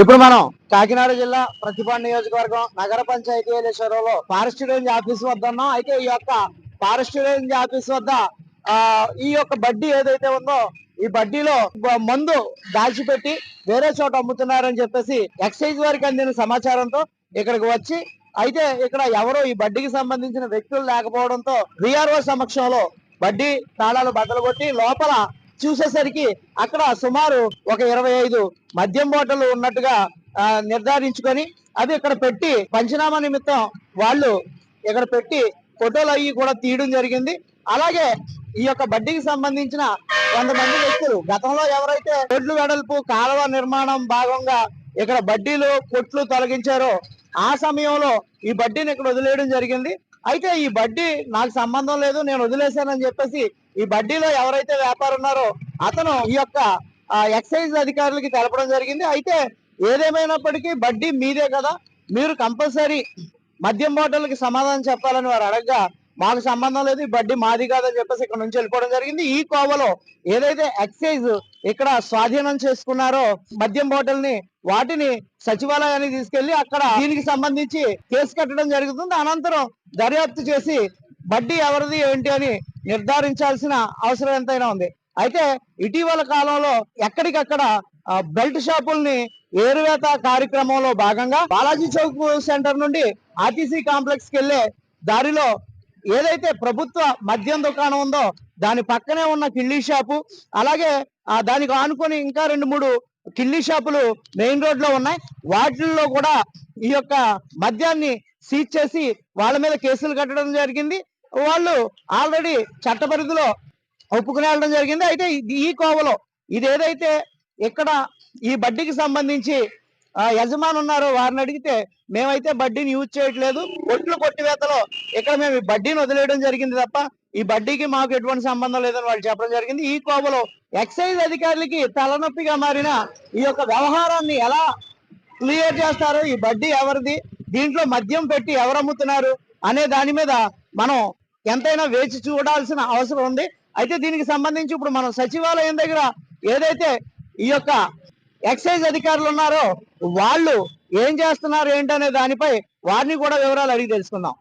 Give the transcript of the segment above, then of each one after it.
ఇప్పుడు మనం కాకినాడ జిల్లా ప్రతిభా నియోజకవర్గం నగర పంచాయతీ ఏలేశ్వరంలో ఫారెస్ట్ రేంజ్ ఆఫీస్ వద్ద ఉన్నాం. అయితే ఈ యొక్క ఫారెస్ట్ రేంజ్ ఆఫీస్ వద్ద ఆ ఈ యొక్క బడ్డీ ఏదైతే ఉందో ఈ బడ్డీలో మందు దాచిపెట్టి వేరే చోట అమ్ముతున్నారని చెప్పేసి ఎక్సైజ్ వారికి అందిన సమాచారంతో ఇక్కడికి వచ్చి అయితే ఇక్కడ ఎవరో ఈ బడ్డీకి సంబంధించిన వ్యక్తులు లేకపోవడంతో విఆర్ఓ సమక్షంలో బడ్డీ తాళాలు బద్దలు కొట్టి లోపల చూసేసరికి అక్కడ సుమారు ఒక ఇరవై ఐదు మద్యం బాటలు ఉన్నట్టుగా నిర్ధారించుకొని అది ఇక్కడ పెట్టి పంచనామా నిమిత్తం వాళ్ళు ఇక్కడ పెట్టి ఫోటోలు అవి కూడా తీయడం జరిగింది. అలాగే ఈ యొక్క బడ్డీకి సంబంధించిన కొంతమంది వ్యక్తులు గతంలో ఎవరైతే రోడ్లు వెడల్పు కాలువ నిర్మాణం భాగంగా ఇక్కడ బడ్డీలు కొట్లు తొలగించారో ఆ సమయంలో ఈ బడ్డీని ఇక్కడ వదిలేయడం జరిగింది. అయితే ఈ బడ్డీ నాకు సంబంధం లేదు నేను వదిలేశానని చెప్పేసి ఈ బడ్డీలో ఎవరైతే వ్యాపారం ఉన్నారో అతను ఈ యొక్క ఎక్సైజ్ అధికారులకి తెలపడం జరిగింది. అయితే ఏదేమైనప్పటికీ బడ్డీ మీదే కదా. మీరు కంపల్సరీ మద్యం బాటలకి సమాధానం చెప్పాలని వారు అడగగా మాకు సంబంధం లేదు ఈ బడ్డీ మాది కాదని చెప్పేసి ఇక్కడ నుంచి వెళ్ళిపోవడం జరిగింది. ఈ కోవలో ఏదైతే ఎక్సైజ్ ఇక్కడ స్వాధీనం చేసుకున్నారో మద్యం బాటిల్ని వాటిని సచివాలయానికి తీసుకెళ్ళి అక్కడ దీనికి సంబంధించి కేసు కట్టడం జరుగుతుంది. అనంతరం దర్యాప్తు చేసి బడ్డీ ఎవరిది ఏంటి అని నిర్ధారించాల్సిన అవసరం ఎంతైనా ఉంది. అయితే ఇటీవల కాలంలో ఎక్కడికక్కడ బెల్ట్ షాపుల్ని ఏరువేత కార్యక్రమంలో భాగంగా బాలాజీ చౌక్ సెంటర్ నుండి ఆర్టీసీ కాంప్లెక్స్కి వెళ్ళే దారిలో ఏదైతే ప్రభుత్వ మద్యం దుకాణం ఉందో దాని పక్కనే ఉన్న కిళ్ళీ షాపు అలాగే దానికి ఆనుకొని ఇంకా రెండు మూడు కిళ్ళీ షాపులు మెయిన్ రోడ్లో ఉన్నాయి. వాటిల్లో కూడా ఈ యొక్క మద్యాన్ని సీజ్ చేసి వాళ్ళ మీద కేసులు కట్టడం జరిగింది. వాళ్ళు ఆల్రెడీ చట్ట పరిధిలో ఒప్పుకుని వెళ్ళడం జరిగింది. అయితే ఇది- ఈ కోవలో ఇది ఏదైతే ఇక్కడ ఈ బడ్డీకి సంబంధించి ఆ, యజమాని ఉన్నారో వారిని అడిగితే మేమైతే బడ్డీని యూజ్ చేయట్లేదు. ఒట్లు కొట్టివేతలో ఇక్కడ మేము ఈ బడ్డీని వదిలేయడం జరిగింది తప్ప ఈ బడ్డీకి మాకు ఎటువంటి సంబంధం లేదని వాళ్ళు చెప్పడం జరిగింది. ఈ కోవలో ఎక్సైజ్ అధికారులకి తలనొప్పిగా మారిన ఈ యొక్క వ్యవహారాన్ని ఎలా క్లియర్ చేస్తారు ఈ బడ్డీ ఎవరిది దీంట్లో మద్యం పెట్టి ఎవరు అమ్ముతున్నారు అనే దాని మీద మనం ఎంతైనా వేచి చూడాల్సిన అవసరం ఉంది. అయితే దీనికి సంబంధించి ఇప్పుడు మనం సచివాలయం దగ్గర ఏదైతే ఈ యొక్క ఎక్సైజ్ అధికారులు ఉన్నారో వాళ్ళు ఏం చేస్తున్నారు ఏంటనే దానిపై వారిని కూడా వివరాలు అడిగి తెలుసుకుందాం.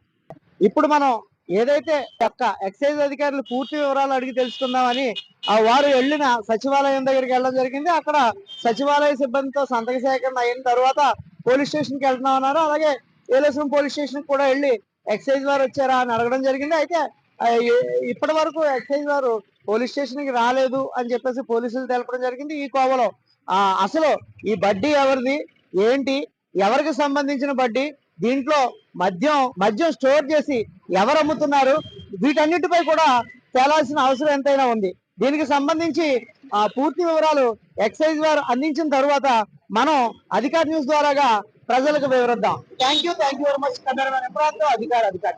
ఇప్పుడు మనం ఏదైతే యొక్క ఎక్సైజ్ అధికారులు పూర్తి వివరాలు అడిగి తెలుసుకుందామని ఆ వారు వెళ్ళిన సచివాలయం దగ్గరికి వెళ్ళడం జరిగింది. అక్కడ సచివాలయ సిబ్బందితో సంతక సేకరణ అయిన తర్వాత పోలీస్ స్టేషన్కి వెళ్తున్నామన్నారు. వెళ్తున్నాం అన్నారు అలాగే ఏలేశ్వరం పోలీస్ స్టేషన్ కూడా వెళ్ళి ఎక్సైజ్ వారు వచ్చారా అని అడగడం జరిగింది. అయితే ఇప్పటి వరకు ఎక్సైజ్ వారు పోలీస్ స్టేషన్కి రాలేదు అని చెప్పేసి పోలీసులు తెలపడం జరిగింది. ఈ కోవలో ఆ, అసలు ఈ బడ్డీ ఎవరిది? ఏంటి? ఎవరికి సంబంధించిన బడ్డీ? దీంట్లో మద్యం మద్యం స్టోర్ చేసి ఎవరు అమ్ముతున్నారు? వీటన్నిటిపై కూడా తేలాల్సిన అవసరం ఎంతైనా ఉంది. దీనికి సంబంధించి ఆ పూర్తి వివరాలు ఎక్సైజ్ వారు అందించిన తర్వాత మనం అధికార న్యూస్ ద్వారాగా ప్రజలకు వివరిద్దాం. Thank you thank you very much cameraman అధికార అధికారి.